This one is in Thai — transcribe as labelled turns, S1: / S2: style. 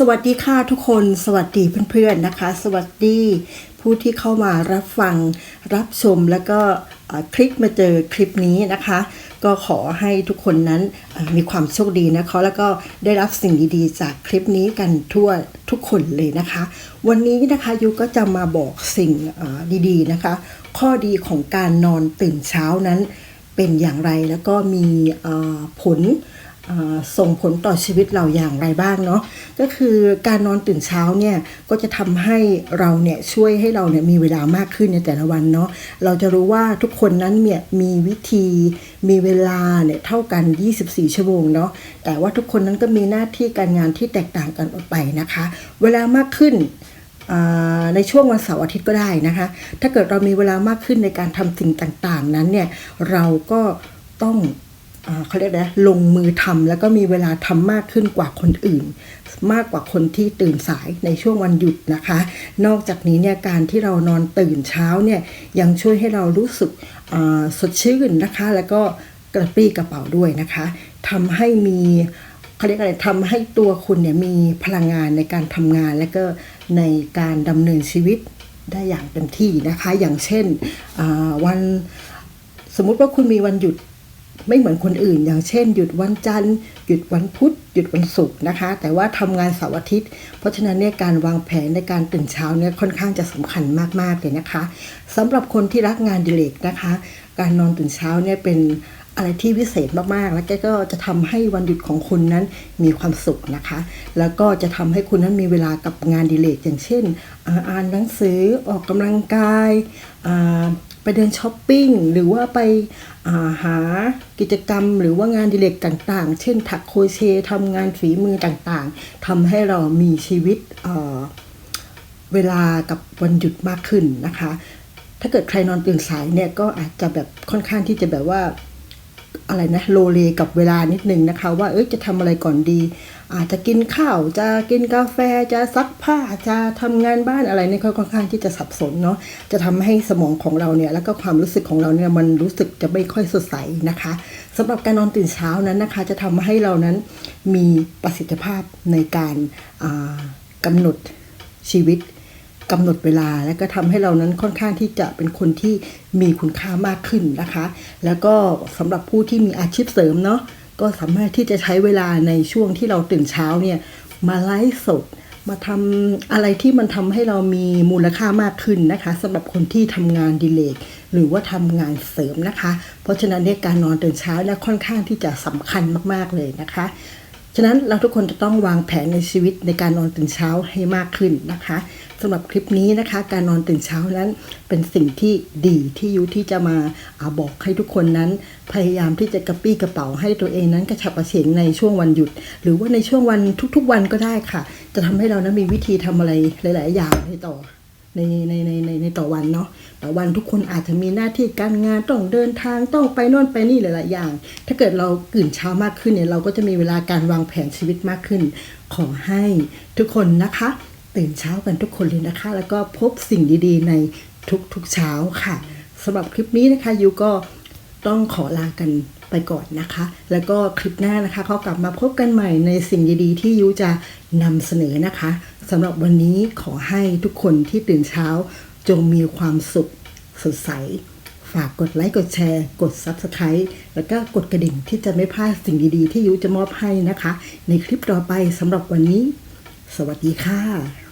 S1: สวัสดีค่ะทุกคน สวัสดีเพื่อนๆนะคะ สวัสดีผู้ที่เข้ามารับฟังรับชมแล้วก็คลิกมาเจอคลิปนี้นะคะ ก็ขอให้ทุกคนนั้นมีความโชคดีนะคะแล้วก็ได้รับสิ่งดีๆ จากคลิปนี้กันทั่วทุกคนเลยนะคะ วันนี้นะคะยูก็จะมาบอกสิ่งดีๆนะคะ ข้อดีของการนอนตื่นเช้านั้นเป็นอย่างไรแล้วก็มีผล ส่งผลต่อชีวิตเราอย่างไรบ้างเนาะก็คือการนอนตื่นเช้าเนี่ยก็จะทำให้เราเนี่ยช่วยให้เราเนี่ยมีเวลามากขึ้นในแต่ละวันเนาะเราจะรู้ว่าทุกคนนั้นเนี่ยมีวิธีมีเวลาเนี่ยเท่ากัน 24 ชั่วโมงเนาะแต่ว่าทุกคนนั้นก็มีหน้าที่การงานที่แตกต่างกันออกไปนะคะ เวลามากขึ้นในช่วงวันเสาร์อาทิตย์ก็ได้นะคะ ถ้าเกิดเรามีเวลามากขึ้นในการทำสิ่งต่างๆ นั้นเนี่ยเราก็ต้อง เขาเรียกนะลงมือทำแล้วก็มีเวลาทำมากขึ้นกว่าคนอื่น มากกว่าคนที่ตื่นสายในช่วงวันหยุดนะคะ นอกจากนี้เนี่ยการที่เรานอนตื่นเช้าเนี่ยยังช่วยให้เรารู้สึกสดชื่นนะคะ แล้วก็กระปรี้กระเป๋าด้วยนะคะทำให้มีเขาเรียกอะไรทำให้ตัวคุณเนี่ยมีพลังงานในการทำงานและก็ในการดำเนินชีวิตได้อย่างเต็มที่นะคะ อย่างเช่นวันสมมุติว่าคุณมีวันหยุด ไม่เหมือนคนอื่น อย่างเช่น หยุดวันจันทร์ หยุดวันพุธ หยุดวันศุกร์นะคะ แต่ว่าทำงานเสาร์อาทิตย์ เพราะฉะนั้นเนี่ยการวางแผนในการตื่นเช้าเนี่ยค่อนข้างจะสำคัญมากๆเลยนะคะสำหรับคนที่รักงานดิเรกนะคะ การนอนตื่นเช้าเนี่ยเป็นอะไรที่วิเศษมากๆ แล้วแกก็จะทำให้วันหยุดของคุณนั้นมีความสุขนะคะ แล้วก็จะทำให้คุณนั้นมีเวลากับงานดิเลกอย่างเช่น อ่านหนังสือออกกำลังกายอ่า ไปเดินช้อปปิ้งหรือว่าไปาหากิจกรรม หรือว่างานดิเลกต่างๆ เช่นถักโครเชต์ทำงานฝีมือต่างๆทำให้เรามีชีวิตเเวลากับวันหยุดมากขึ้นนะคะ ถ้าเกิดใครนอนตื่นสายเนี่ยก็อาจจะแบบค่อนข้างที่จะแบบว่า อะไรนะโลเลกับเวลานิดนึงนะคะ ว่าเอ้ยจะทำอะไรก่อนดี อาจจะกินข้าวจะกินกาแฟจะซักผ้าจะทำงานบ้านอะไรเนี่ยค่อนข้างที่จะสับสนเนาะจะทำให้สมองของเราเนี่ยแล้วก็ความรู้สึกของเราเนี่ยมันรู้สึกจะไม่ค่อยสดใสนะคะสำหรับการนอนตื่นเช้านั้นนะคะ จะทำให้เรานั้นมีประสิทธิภาพในการอ่ากำหนดชีวิต กำหนดเวลาและก็ทำให้เรานั้นค่อนข้างที่จะเป็นคนที่มีคุณค่ามากขึ้นนะคะ แล้วก็สำหรับผู้ที่มีอาชีพเสริมเนาะก็สามารถที่จะใช้เวลาในช่วงที่เราตื่นเช้าเนี่ยมาไลฟ์สดมาทำอะไรที่มันทำให้เรามีมูลค่ามากขึ้นนะคะสำหรับคนที่ทำงานดีเลกหรือว่าทำงานเสริมนะคะ เพราะฉะนั้นเนี่ยการนอนตื่นเช้าเนี่ยค่อนข้างที่จะสำคัญมากๆเลยนะคะ ฉะนั้นเราทุกคนจะต้องวางแผนในชีวิตในการนอนตื่นเช้าให้มากขึ้นนะคะสำหรับคลิปนี้นะคะ การนอนตื่นเช้านั้นเป็นสิ่งที่ดีที่ยุที่จะมาอาบอกให้ทุกคนนั้น พยายามที่จะกระปี้กระเป๋าให้ตัวเองนั้นกระฉับกระเฉงในช่วงวันหยุด หรือว่าในช่วงวันทุกๆวันก็ได้ค่ะ จะทำให้เรานั้นมีวิธีทำอะไรหลาย ๆ อย่างในต่อ ในในในในในต่อวันเนาะต่อวันทุกคนอาจจะมีหน้าที่การงานต้องเดินทางต้องไปโน่นไปนี่หลายๆอย่าง ถ้าเกิดเราตื่นเช้ามากขึ้นเนี่ยเราก็จะมีเวลาการวางแผนชีวิตมากขึ้น ขอให้ทุกคนนะคะ ตื่นเช้ากันทุกคนเลยนะคะ แล้วก็พบสิ่งดีๆ ในทุกๆเช้าค่ะสำหรับคลิปนี้นะคะยูก็ต้องขอลากัน ไปก่อนนะคะ แล้วก็คลิปหน้านะคะเขากลับมาพบกันใหม่ในสิ่งดีๆ ที่ยูจะนำเสนอนะคะสำหรับวันนี้ขอให้ทุกคนที่ตื่นเช้า จงมีความสุขสดใส ฝากกดไลค์กดแชร์ กด Subscribe แล้วก็กดกระดิ่งที่จะไม่พลาดสิ่งดีๆ ที่ยูจะมอบให้นะคะ ในคลิปต่อไปสำหรับวันนี้ สวัสดีค่ะ